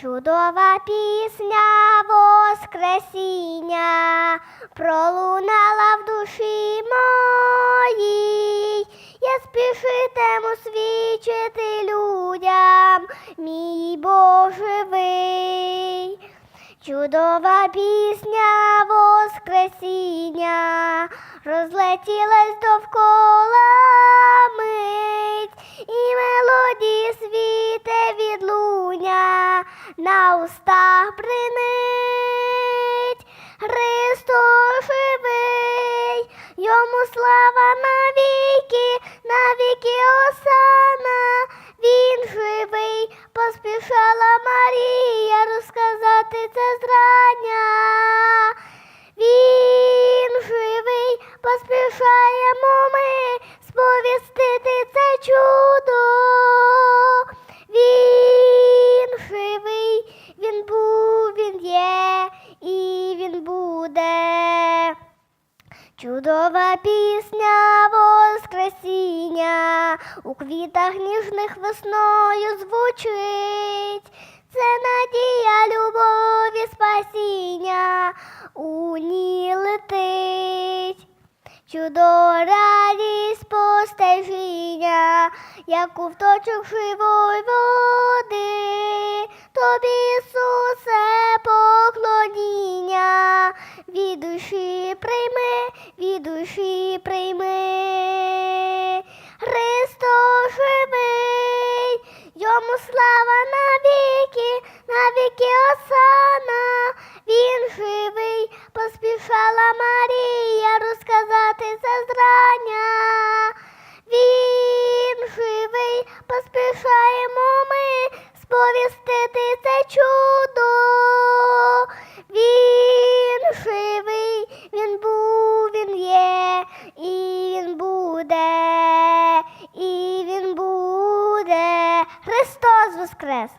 Чудова пісня Воскресіння пролунала в душі моїй. Я спішитиму свідчити людям, мій Бог. Чудова пісня Воскресіння розлетілась довкола на устах бринить. Христос живий, йому слава навіки, навіки осана, він живий, поспішала Марія розказати це зрання. Він живий, поспішаємо він буде. Чудова пісня Воскресіння у квітах ніжних весною звучить. Це надія любові спасіння у ній летить. Чудо радість постежіння, як у вточок живої води, прийми, від душі прийми. Христос живий, йому слава навіки, навіки осана, він живий, поспішала Марія розказати це зрання. Він живий, поспішаємо ми сповістити це чудо. Воскрес!